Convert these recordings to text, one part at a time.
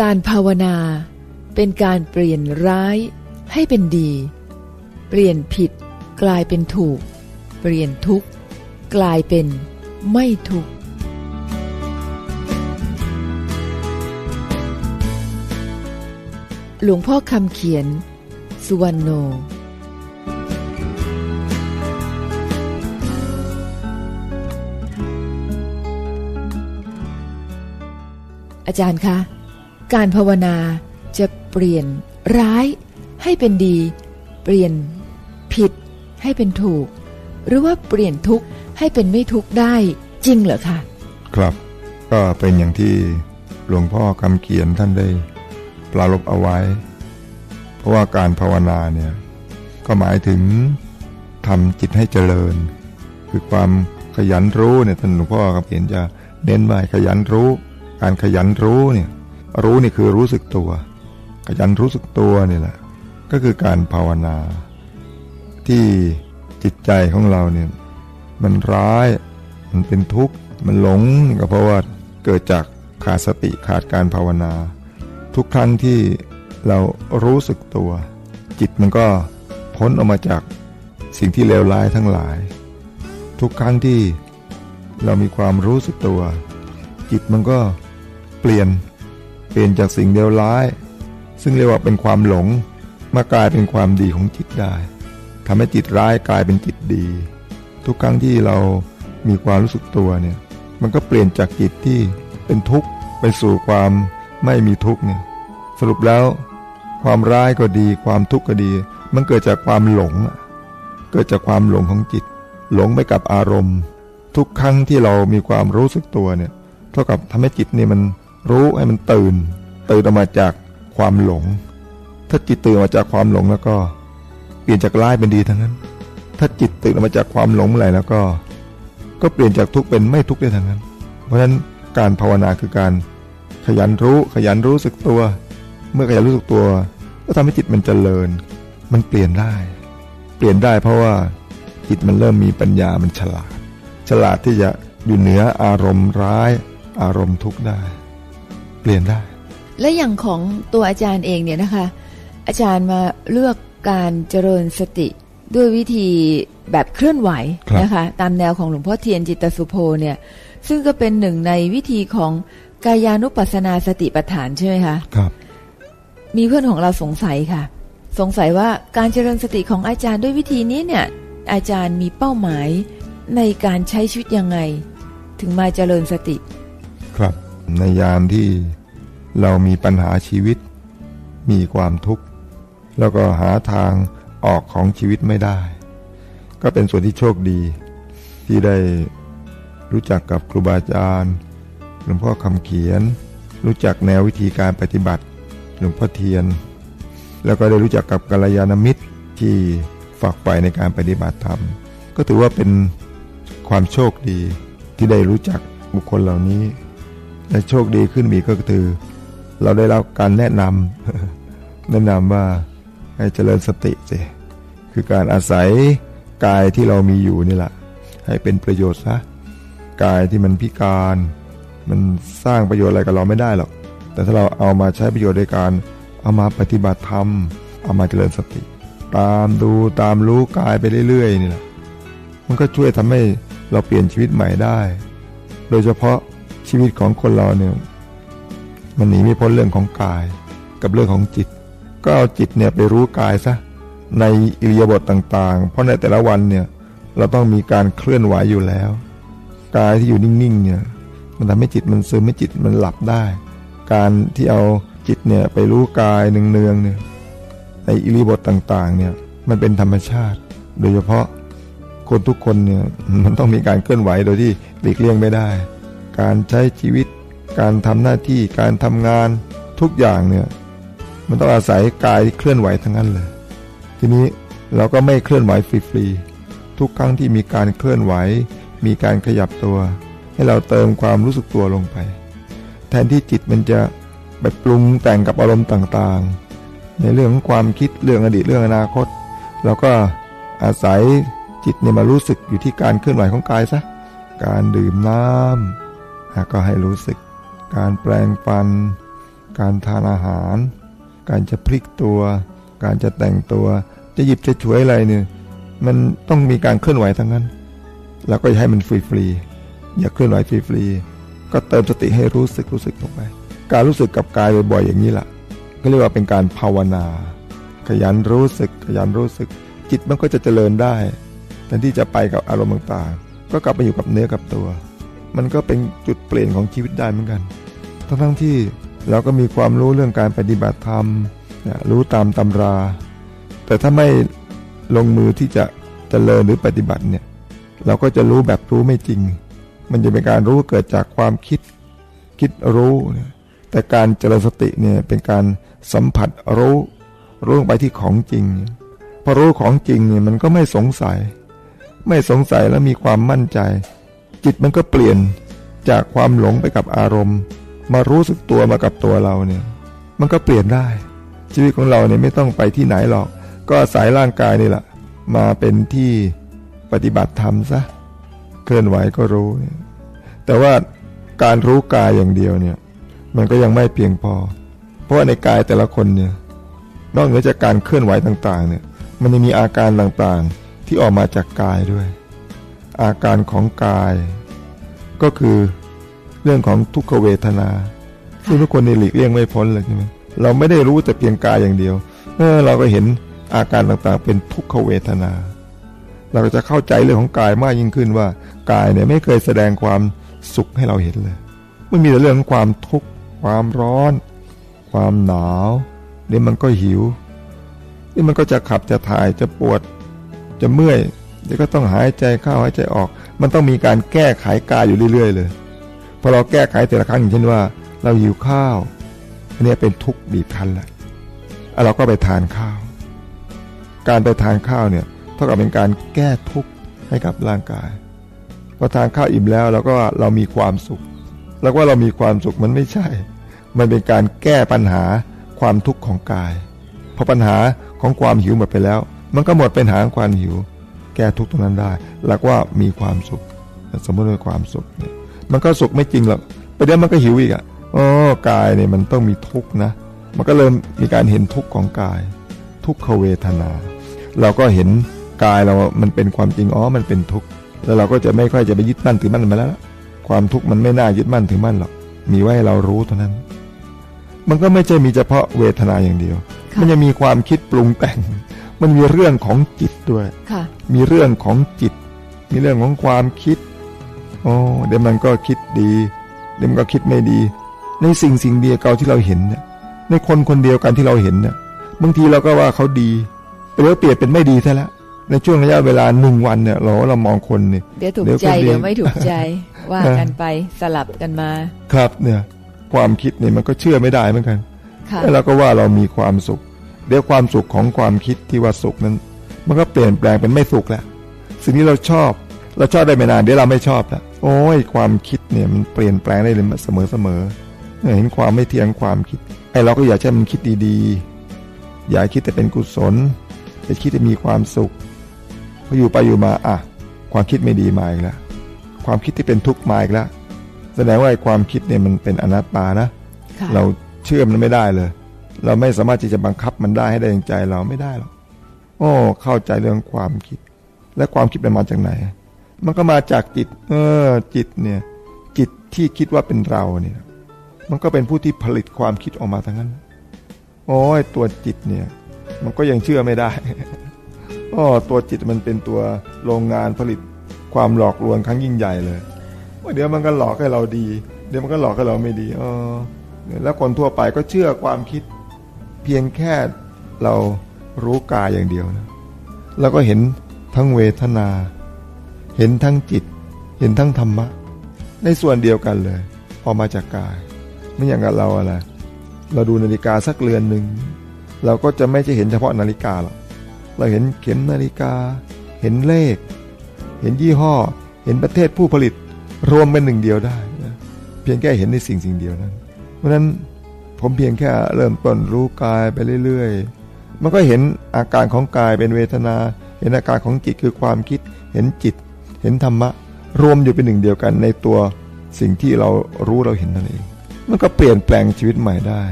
การภาวนา เป็นการเปลี่ยนร้ายให้เป็นดี เปลี่ยนผิดกลายเป็นถูก เปลี่ยนทุกข์กลายเป็นไม่ทุกข์หลวงพ่อคำเขียน สุวรรณโน อาจารย์คะ การภาวนาจะเปลี่ยนร้ายให้เป็นดี เปลี่ยนผิดให้เป็นถูก หรือว่าเปลี่ยนทุกข์ให้เป็นไม่ทุกข์ได้จริงเหรอคะครับ ก็เป็นอย่างที่หลวงพ่อคำเขียนท่านได้ปรารบเอาไว้ เพราะว่าการภาวนาเนี่ยก็หมายถึงทำจิตให้เจริญ คือความขยันรู้เนี่ยท่านหลวงพ่อคำเขียนจะเน้นว่าขยันรู้ การขยันรู้เนี่ย รู้นี่คือรู้สึกตัว ขยันรู้สึกตัวนี่แหละ ก็คือการภาวนา ที่จิตใจของเราเนี่ยมันร้ายมันเป็นทุกข์มันหลงก็เพราะว่าเกิดจากขาดสติขาดการภาวนา ทุกครั้งที่เรารู้สึกตัว จิตมันก็พ้นออกมาจากสิ่งที่เลวร้ายทั้งหลาย ทุกครั้งที่เรามีความรู้สึกตัว จิตมันก็เปลี่ยน ลี่ยนจากสิ่งเลวร้าย ซึ่งเรียกว่าเป็นความหลงมากลายเป็นความดีของจิตได้ทำให้จิตร้ายกลายเป็นจิตดี ทุกครั้งที่เรามีความรู้สึกตัวเนี่ยมันก็เปลี่ยนจากจิตที่เป็นทุกข์ไปสู่ความไม่มีทุกข์เนี่ยสรุปแล้ว ความร้ายก็ดี ความทุกข์ก็ดี มันเกิดจากความหลง เกิดจากความหลงของจิต หลงไปกับอารมณ์ ทุกครั้งที่เรามีความรู้สึกตัวเนี่ยเท่ากับทำให้จิตนี่มัน รู้ให้มันตื่น ตื่นออกมาจากความหลง ถ้าจิตตื่นออกมาจากความหลงแล้วก็ เปลี่ยนจากร้ายเป็นดีทั้งนั้น ถ้าจิตตื่นออกมาจากความหลงอะไรแล้วก็ ก็เปลี่ยนจากทุกข์เป็นไม่ทุกข์ได้ทั้งนั้น เพราะฉะนั้นการภาวนาคือการขยันรู้ขยันรู้สึกตัว เมื่อขยันรู้สึกตัว ก็ทำให้จิตมันเจริญ มันเปลี่ยนได้ เปลี่ยนได้เพราะว่าจิตมันเริ่มมีปัญญามันฉลาด ฉลาดที่จะอยู่เหนืออารมณ์ร้าย อารมณ์ทุกข์ได้ ปลี่ยนได้ และอย่างของตัวอาจารย์เองเนี่ยนะคะ อาจารย์มาเลือกการเจริญสติด้วยวิธีแบบเคลื่อนไหวครับนะคะตามแนวของหลวงพ่อเทียนจิตตสุโภเนี่ย ซึ่งก็เป็นหนึ่งในวิธีของกายานุปัสสนาสติปัฏฐานใช่ไหมคะครับ มีเพื่อนของเราสงสัยค่ะ สงสัยว่าการเจริญสติของอาจารย์ด้วยวิธีนี้เนี่ย อาจารย์มีเป้าหมายในการใช้ชีวิตยังไง ถึงมาเจริญสติ ครับ ในยามที่ เรามีปัญหาชีวิต มีความทุกข์ แล้วก็หาทางออกของชีวิตไม่ได้ ก็เป็นส่วนที่โชคดี ที่ได้รู้จักกับครูบาอาจารย์หลวงพ่อคำเขียน รู้จักแนววิธีการปฏิบัติ หลวงพ่อเทียน แล้วก็ได้รู้จักกับกัลยาณมิตรที่ฝักใฝ่ในการปฏิบัติธรรม ก็ถือว่าเป็นความโชคดีที่ได้รู้จักบุคคลเหล่านี้และโชคดีขึ้นมีก็คือ เราได้รับการแนะนำแนะนำว่าให้เจริญสติสิคือการอาศัยกายที่เรามีอยู่นี่แหละให้เป็นประโยชน์ซะกายที่มันพิการ มันสร้างประโยชน์อะไรกับเราไม่ได้หรอก แต่ถ้าเราเอามาใช้ประโยชน์ในการเอามาปฏิบัติธรรม เอามาเจริญสติ ตามดูตามรู้กายไปเรื่อยๆนี่แหละมันก็ช่วยทำให้เราเปลี่ยนชีวิตใหม่ได้ โดยเฉพาะชีวิตของคนเราเนี่ย มันหนีไม่พ้นเรื่องของกาย กับเรื่องของจิต ก็เอาจิตเนี่ยไปรู้กายซะในอิริยาบถต่างๆ เพราะในแต่ละวันเนี่ยเราต้องมีการเคลื่อนไหวอยู่แล้ว กายที่อยู่นิ่งๆเนี่ยมันทำให้จิตมันซึมให้จิตมันหลับได้ การที่เอาจิตเนี่ยไปรู้กายเนืองๆเนี่ยในอิริยาบถต่างๆเนี่ยมันเป็นธรรมชาติ โดยเฉพาะคนทุกคนเนี่ยมันต้องมีการเคลื่อนไหวโดยที่หลีกเลี่ยงไม่ได้ การใช้ชีวิต การทำหน้าที่การทำงานทุกอย่างเนี่ยมันต้องอาศัยกายที่เคลื่อนไหวทั้งนั้นเลย ทีนี้เราก็ไม่เคลื่อนไหวฟรีๆทุกครั้งที่มีการเคลื่อนไหว มีการขยับตัว ให้เราเติมความรู้สึกตัวลงไป แทนที่จิตมันจะไปปรุงแต่งกับอารมณ์ต่างๆ ในเรื่องของความคิดเรื่องอดีตเรื่องอนาคตเราก็อาศัยจิตเนี่ยมารู้สึกอยู่ที่การเคลื่อนไหวของกายซะการดื่มน้ำก็ให้รู้สึก การแปลงฟัน การทานอาหาร การจะพลิกตัว การจะแต่งตัว จะหยิบจะฉวยอะไรเนี่ยมันต้องมีการเคลื่อนไหวทั้งนั้น แล้วก็อย่าให้มันฟรีๆอย่าเคลื่อนไหวฟรีๆก็เติมสติให้รู้สึกรู้สึกลงไป การรู้สึกกับกายบ่อยๆอย่างนี้แหละก็เรียกว่าเป็นการภาวนา ขยันรู้สึก ขยันรู้สึก จิตมันก็จะเจริญได้แทนที่จะไปกับอารมณ์ต่างๆ ก็กลับมาอยู่กับเนื้อกับตัว มันก็เป็นจุดเปลี่ยนของชีวิตได้เหมือนกัน ทั้งทั้งที่เราก็มีความรู้เรื่องการปฏิบัติธรรมรู้ตามตำรา แต่ถ้าไม่ลงมือที่จะจะเจริญหรือปฏิบัติเนี่ยเราก็จะรู้แบบรู้ไม่จริง มันจะเป็นการรู้เกิดจากความคิด คิดรู้ แต่การเจริญสติเนี่ยเป็นการสัมผัสรู้รู้ลงไปที่ของจริงพอรู้ของจริงเนี่ยมันก็ไม่สงสัย ไม่สงสัยแล้วมีความมั่นใจ จิตมันก็เปลี่ยนจากความหลงไปกับอารมณ์ มารู้สึกตัวมากับตัวเราเนี่ย มันก็เปลี่ยนได้ ชีวิตของเราเนี่ยไม่ต้องไปที่ไหนหรอก ก็อายร่างกายนี่แหละมาเป็นที่ปฏิบัติธรรมซะเคลื่อนไหวก็รู้ แต่ว่าการรู้กายอย่างเดียวเนี่ย มันก็ยังไม่เพียงพอ เพราะาในกายแต่ละคนเนี่ยนอกเหนือจากการเคลื่อนไหวต่างๆ เนี่ย มันยังมีอาการต่างๆ ที่ออกมาจากกายด้วย อาการของกาย ก็คือเรื่องของทุกขเวทนาซึ่งทุกคนในหลีกเลี่ยงไม่พ้นเลยใช่ไหมเราไม่ได้รู้แต่เพียงกายอย่างเดียวเออเราก็เห็นอาการต่างๆ เป็นทุกขเวทนา เราก็จะเข้าใจเรื่องของกายมากยิ่งขึ้นว่า กายเนี่ยไม่เคยแสดงความสุขให้เราเห็นเลยมันมีแต่เรื่องของความทุกข์ความร้อน ความหนาวเดี๋ยวมันก็หิวเดี๋ยมันก็จะขับจะถ่ายจะปวด จะเมื่อย เดี๋ยวก็ต้องหายใจเข้าหายใจออก มันต้องมีการแก้ไขกายอยู่เรื่อย ๆ เลย พอเราแก้ไขแต่ละครั้งอย่างเช่นว่า เราหิวข้าวอันนี้เป็นทุกข์บีบคั้นแหละเราก็ไปทานข้าว การไปทานข้าวเนี่ยเท่ากับเป็นการแก้ทุกข์ให้กับร่างกายพอทานข้าวอิ่มแล้วเราก็เรามีความสุข แล้วว่าเรามีความสุขมันไม่ใช่ มันเป็นการแก้ปัญหาความทุกข์ของกายพอปัญหาของความหิวหมดไปแล้ว มันก็หมดปัญหางความหิว แก้ทุกข์ตรงนั้นได้แล้วว่ามีความสุข สมมติว่าความสุขเนี่ยมันก็สุขไม่จริงหรอกไปเดี๋ยวมันก็หิวอีกอะอ๋อกายเนี่ยมันต้องมีทุกข์นะ มันก็เริ่มมีการเห็นทุกข์ของกาย ทุกขเวทนา เราก็เห็นกายเรา มันเป็นความจริง อ๋อ มันเป็นทุกข์ แล้วเราก็จะไม่ค่อยจะไปยึดมั่นถือมั่นมาแล้ว ความทุกข์มันไม่น่ายึดมั่นถือมั่นหรอก มีไว้ให้เรารู้เท่านั้น มันก็ไม่ใช่มีเฉพาะเวทนาอย่างเดียว มันยังมีความคิดปรุงแต่ง มันมีเรื่องของจิตด้วยมีเรื่องของจิต มีเรื่องของความคิดโอ้เดี๋ยวมันก็คิดดี เดี๋ยวมันก็คิดไม่ดี ในสิ่งสิ่งเดียวเก่าที่เราเห็นเนี่ยในคนคนเดียวกันที่เราเห็นเนี่ยบางทีเราก็ว่าเขาดีแต่ว่าเปลี่ยนเป็นไม่ดีซะแล้วในช่วงระยะเวลาหนึ่งวันเนี่ยเราเรามองคนเนี่ยเดี๋ยวถูกใจเดี๋ยวไม่ถูกใจว่ากันไปสลับกันมา ครับเนี่ย ความคิดเนี่ยมันก็เชื่อไม่ได้เหมือนกันแล้วเราก็ว่าเรามีความสุข เดี๋ยวความสุขของความคิดที่ว่าสุขนั้น มันก็เปลี่ยนแปลงเป็นไม่สุขแล้ว สิ่งนี้เราชอบ เราชอบได้ไม่นานเดี๋ยวเราไม่ชอบละโอ้ยความคิดเนี่ยมันเปลี่ยนแปลงได้เลยเสมอเสมอเห็นความไม่เที่ยงความคิดไอ้เราก็อยากให้มันคิดดีๆ อยากคิดแต่เป็นกุศลจะคิดแต่มีความสุขพออยู่ไปอยู่มาอะความคิดไม่ดีมาอีกแล้วความคิดที่เป็นทุกข์มาอีกแล้วแสดงว่าความคิดเนี่ยมันเป็นอนัตตานะ เราเชื่อมันไม่ได้เลย เราไม่สามารถที่จะบังคับมันได้ให้ได้อย่างใจเราไม่ได้หรอกโอ้เข้าใจเรื่องความคิด และความคิดมันมาจากไหน มันก็มาจากจิต เออ จิตเนี่ย จิตที่คิดว่าเป็นเราเนี่ย มันก็เป็นผู้ที่ผลิตความคิดออกมาทั้งนั้น โอ้ยตัวจิตเนี่ย มันก็ยังเชื่อไม่ได้อ๋อตัวจิตมันเป็นตัวโรงงานผลิตความหลอกลวงครั้งยิ่งใหญ่เลยว่าเดี๋ยวมันก็หลอกให้เราดี เดี๋ยวมันก็หลอกให้เราไม่ดีอ๋อแล้วคนทั่วไปก็เชื่อความคิด พียงแค่เรารู้กายอย่างเดียวนะแล้วก็เห็นทั้งเวทนา เห็นทั้งจิต เห็นทั้งธรรมะ ในส่วนเดียวกันเลยพอมาจากกาย ไม่อย่างกับเราอะไรเราดูนาฬิกาสักเรือนหนึ่งเราก็จะไม่ใช่เห็นเฉพาะนาฬิกาหรอกเราเห็นเข็มนาฬิกา เห็นเลข เห็นยี่ห้อ เห็นประเทศผู้ผลิต รวมเป็นหนึ่งเดียวได้เพียงแค่เห็นในสิ่งสิ่งเดียวนั้น เพราะนั้น ผมเพียงแค่เริ่มต้นรู้กายไปเรื่อยๆ มันก็เห็นอาการของกายเป็นเวทนา เห็นอาการของจิตคือความคิด เห็นจิต เห็นธรรมะ รวมอยู่เป็นหนึ่งเดียวกันในตัวสิ่งที่เรารู้เราเห็นนั่นเอง มันก็เปลี่ยนแปลงชีวิตใหม่ได้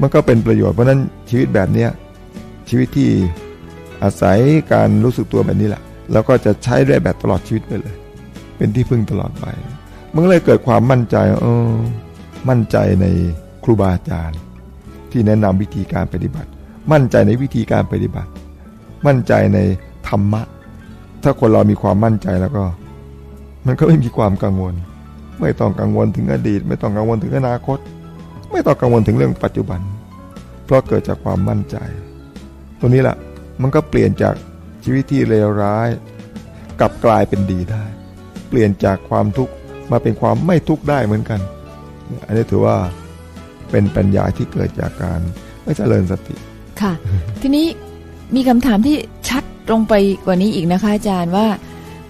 มันก็เป็นประโยชน์เพราะนั้นชีวิตแบบเนี้ยชีวิตที่อาศัยการรู้สึกตัวแบบนี้แหละแล้วก็จะใช้ได้แบบตลอดชีวิตไปเลย เป็นที่พึ่งตลอดไป มันเลยเกิดความมั่นใจเออมั่นใจใน ครูบาอาจารย์ ที่แนะนำวิธีการปฏิบัติ มั่นใจในวิธีการปฏิบัติ มั่นใจในธรรมะ ถ้าคนเรามีความมั่นใจแล้วก็ มันก็ไม่มีความกังวล ไม่ต้องกังวลถึงอดีต ไม่ต้องกังวลถึงอนาคต ไม่ต้องกังวลถึงเรื่องปัจจุบัน เพราะเกิดจากความมั่นใจ ตัวนี้แหละมันก็เปลี่ยนจากชีวิตที่เลวร้ายกลับกลายเป็นดีได้ เปลี่ยนจากความทุกข์มาเป็นความไม่ทุกข์ได้เหมือนกัน อันนี้ถือว่า เป็นปัญญาที่เกิดจากการไม่เจริญสติ ค่ะ ทีนี้มีคำถามที่ชัดตรงไปกว่านี้อีกนะคะ อาจารย์ว่า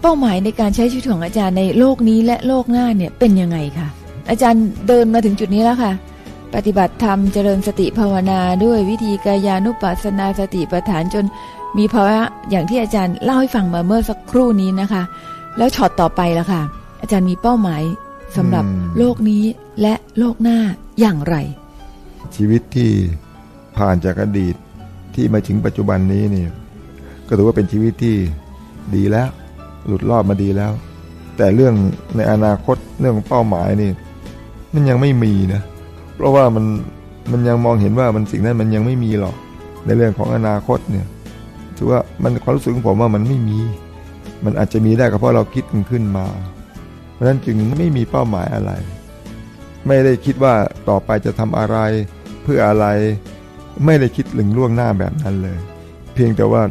เป้าหมายในการใช้ชีวิตของอาจารย์ในโลกนี้และโลกหน้าเนี่ยเป็นยังไงคะอาจารย์เดินมาถึงจุดนี้แล้วค่ะ ปฏิบัติธรรมเจริญสติภาวนาด้วยวิธีกายานุปัสสนาสติปัฏฐานจนมีภาวะอย่างที่อาจารย์เล่าให้ฟังมาเมื่อสักครู่นี้นะคะ แล้วช็อตต่อไปละค่ะ อาจารย์มีเป้าหมายสำหรับอืมโลกนี้และโลกหน้า อย่างไร ชีวิตที่ผ่านจากอดีตที่มาถึงปัจจุบันนี้นี่ก็ถือว่าเป็นชีวิตที่ดีแล้ว หลุดรอดมาดีแล้ว แต่เรื่องในอนาคตเรื่องเป้าหมายนี่ มันยังไม่มีนะ เพราะว่ามันมันยังมองเห็นว่ามันสิ่งนั้นมันยังไม่มีหรอกในเรื่องของอนาคตเนี่ยถือว่ามันความรู้สึกของผมว่ามันไม่มี มันอาจจะมีได้ก็เพราะเราคิดมันขึ้นมา เพราะฉะนั้นจึงไม่มีเป้าหมายอะไร ไม่ได้คิดว่าต่อไปจะทำอะไร เพื่ออะไร ไม่ได้คิดถึงล่วงหน้าแบบนั้นเลย เพียงแต่ว่า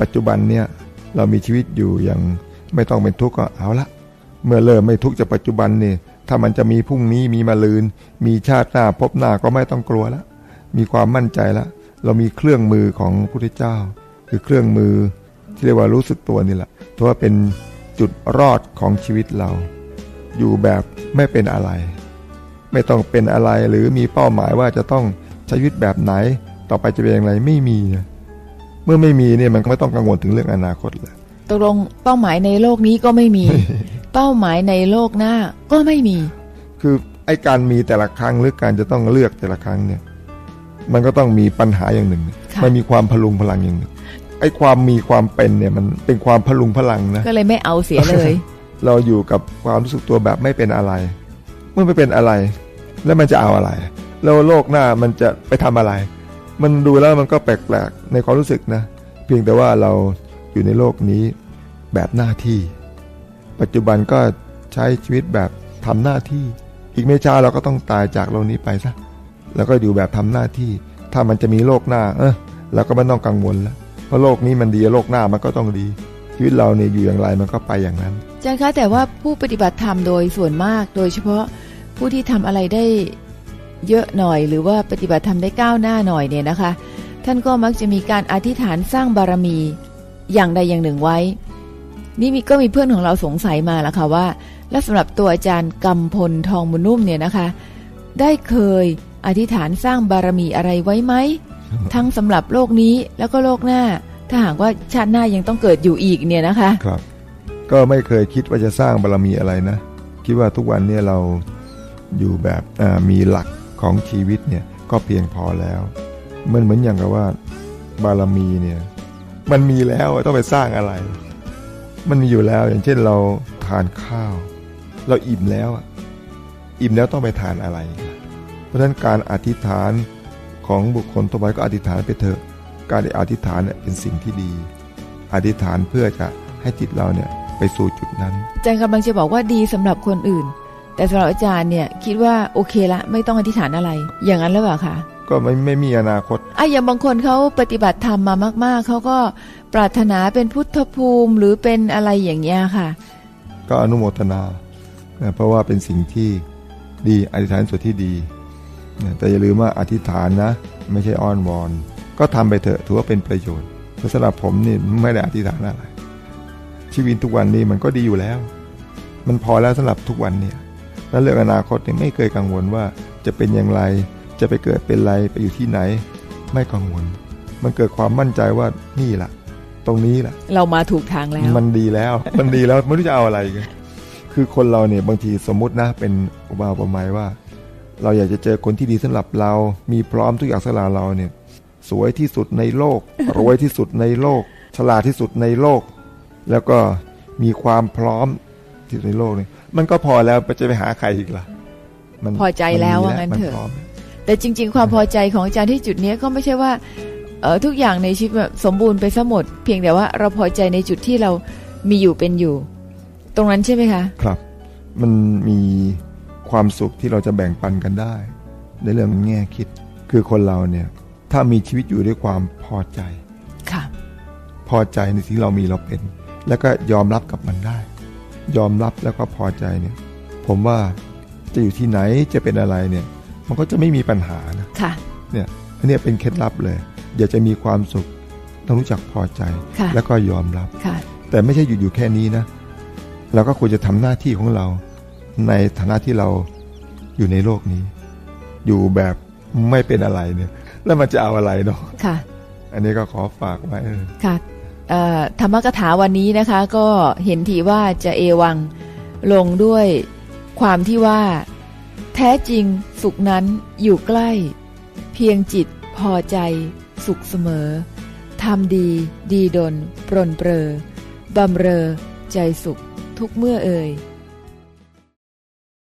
ปัจจุบันเนี่ยเรามีชีวิตอยู่อย่างไม่ต้องเป็นทุกข์ก็เอาละ เมื่อเริ่มไม่ทุกข์จากปัจจุบันนี่ถ้ามันจะมีพรุ่งนี้มีมาลืน มีชาติหน้าพบหน้าก็ไม่ต้องกลัวล้วมีความมั่นใจล้วเรามีเครื่องมือของพระพุทธเจ้า คือเครื่องมือที่เรียกว่ารู้สึกตัวนี่แหละถือว่าเป็นจุดรอดของชีวิตเรา อยู่แบบไม่เป็นอะไร ไม่ต้องเป็นอะไรหรือมีเป้าหมายว่าจะต้องใช้ชีวิตแบบไหน ต่อไปจะเป็นอย่างไรไม่มีนะเมื่อไม่มีเนี่ยมันก็ไม่ต้องกังวลถึงเรื่องอนาคตเลยตกลงเป้าหมายในโลกนี้ก็ไม่มี เป้าหมายในโลกหน้าก็ไม่มี คือไอ้การมีแต่ละครั้งหรือการจะต้องเลือกแต่ละครั้งเนี่ย มันก็ต้องมีปัญหาอย่างหนึ่งค่ะมันมีความพลุงพลังอย่างหนึ่งไอ้ความมีความเป็นเนี่ยมันเป็นความพลุงพลังนะก็เลยไม่เอาเสียเลย เราอยู่กับความรู้สึกตัวแบบไม่เป็นอะไรเมื่อไม่เป็นอะไร แล้วมันจะเอาอะไร แล้วโลกหน้ามันจะไปทำอะไร มันดูแล้วมันก็แปลกๆในความรู้สึกนะ เพียงแต่ว่าเราอยู่ในโลกนี้แบบหน้าที่ ปัจจุบันก็ใช้ชีวิตแบบทำหน้าที่ อีกไม่ช้าเราก็ต้องตายจากโลกนี้ไปซะแล้วก็อยู่แบบทำหน้าที่ ถ้ามันจะมีโลกหน้า เออเราก็ไม่ต้องกังวลแล้วเพราะโลกนี้มันดีโลกหน้ามันก็ต้องดีชีวิตเราเนี่ยอยู่อย่างไรมันก็ไปอย่างนั้นอาจารย์คะแต่ว่าผู้ปฏิบัติธรรมโดยส่วนมาก โดยเฉพาะ ผู้ที่ทำอะไรได้เยอะหน่อยหรือว่าปฏิบัติธรรมได้ก้าวหน้าหน่อยเนี่ยนะคะ ท่านก็มักจะมีการอธิษฐานสร้างบารมีอย่างใดอย่างหนึ่งไว้ นี่มีก็มีเพื่อนของเราสงสัยมาแล้วค่ะว่า และสำหรับตัวอาจารย์กำพลทองมุนนุ่มเนี่ยนะคะ ได้เคยอธิษฐานสร้างบารมีอะไรไว้ไหมทั้งสำหรับโลกนี้แล้วก็โลกหน้า ถ้าหากว่าชาติหน้ายังต้องเกิดอยู่อีกเนี่ยนะคะครับ ก็ไม่เคยคิดว่าจะสร้างบารมีอะไรนะ คิดว่าทุกวันเนี้เรา อยู่แบบมีหลักของชีวิตเนี่ยก็เพียงพอแล้ว มันเหมือนอย่างกับว่า บารมีเนี่ยมันมีแล้วต้องไปสร้างอะไร มันมีอยู่แล้วอย่างเช่นเราทานข้าว เราอิ่มแล้วอะอิ่มแล้วต้องไปทานอะไร เพราะฉะนั้นการอธิษฐานของบุคคลตัวไปก็อธิษฐานไปเถอะ การอธิษฐานเนี่ยเป็นสิ่งที่ดี อธิษฐานเพื่อจะให้จิตเราเนี่ยไปสู่จุดนั้นอาจารย์กำลังจะบอกว่าดีสำหรับคนอื่น แต่สำหรับอาจารย์เนี่ยคิดว่าโอเคละไม่ต้องอธิษฐานอะไร อย่างนั้นหรือเปล่าคะก็ไม่ไม่มีอนาคตอะอย่างบางคนเขาปฏิบัติธรรมมามากๆเขาก็ปรารถนาเป็นพุทธภูมิหรือเป็นอะไรอย่างเงี้ยค่ะ ก็อนุโมทนานะเพราะว่าเป็นสิ่งที่ดีอธิษฐานส่วนที่ดีนะแต่อย่าลืมว่าอธิษฐานนะ ไม่ใช่อ้อนวอน ก็ทำไปเถอะถือว่าเป็นประโยชน์แต่สำหรับผมนี่ไม่ได้อธิษฐานอะไรชีวิตทุกวันนี้มันก็ดีอยู่แล้ว มันพอแล้วสำหรับทุกวันเนี่ย แล้วเรื่องอนาคตเนี่ยไม่เคยกังวลว่าจะเป็นอย่างไร จะไปเกิดเป็นไรไปอยู่ที่ไหน ไม่กังวล มันเกิดความมั่นใจว่านี่แหละตรงนี้แหละเรามาถูกทางแล้ว มันดีแล้ว มันดีแล้วไม่รู้จะเอาอะไรกันคือคนเราเนี่ยบางทีสมมุตินะเป็นอุบาอุปไมยว่า เราอยากจะเจอคนที่ดีสำหรับเรา มีพร้อมทุกอย่างสำหรับเราเนี่ย สวยที่สุดในโลก รวยที่สุดในโลก ฉลาดที่สุดในโลก แล้วก็มีความพร้อมที่สุดในโลกเนี่ย มันก็พอแล้วจะไปหาใครอีกล่ะ มันพอใจแล้วมัว่ามีงั้นมัเถอะพร้อมแต่จริง ๆ ความพอใจของอาจารย์ที่จุดเนี้ยก็ไม่ใช่ว่าเออทุกอย่างในชีวิตแบบสมบูรณ์ไปซะหมด เพียงแต่ว่าเราพอใจในจุดที่เรามีอยู่เป็นอยู่ ตรงนั้นใช่ไหมคะ ครับ มันมีความสุขที่เราจะแบ่งปันกันได้ ในเรื่องแง่คิด คือคนเราเนี่ย ถ้ามีชีวิตอยู่ด้วยความพอใจ ค่ะ พอใจในสิ่งที่เรามีเราเป็น แล้วก็ยอมรับกับมันได้ ยอมรับแล้วก็พอใจเนี่ย ผมว่าจะอยู่ที่ไหนจะเป็นอะไรเนี่ย มันก็จะไม่มีปัญหานะค่ะเนี่ยอันเนี้ยเป็นเคล็ดลับเลยอยากจะมีความสุขต้องรู้จักพอใจค่ะแล้วก็ยอมรับค่ะแต่ไม่ใช่อยู่อยู่แค่นี้นะ เราก็ควรจะทำหน้าที่ของเรา ในฐานะที่เราอยู่ในโลกนี้ อยู่แบบไม่เป็นอะไรเนี่ย แล้วมันจะเอาอะไรเนาะค่ะ อันนี้ก็ขอฝากไว้เออค่ะเอ่อ ธรรมกถาวันนี้นะคะก็เห็นทีว่าจะเอวังลงด้วยความที่ว่า แท้จริงสุขนั้นอยู่ใกล้ เพียงจิตพอใจ สุขเสมอทำดี ดีดน ปรนเปรอบำเรอ ใจสุขทุกเมื่อเอ่ย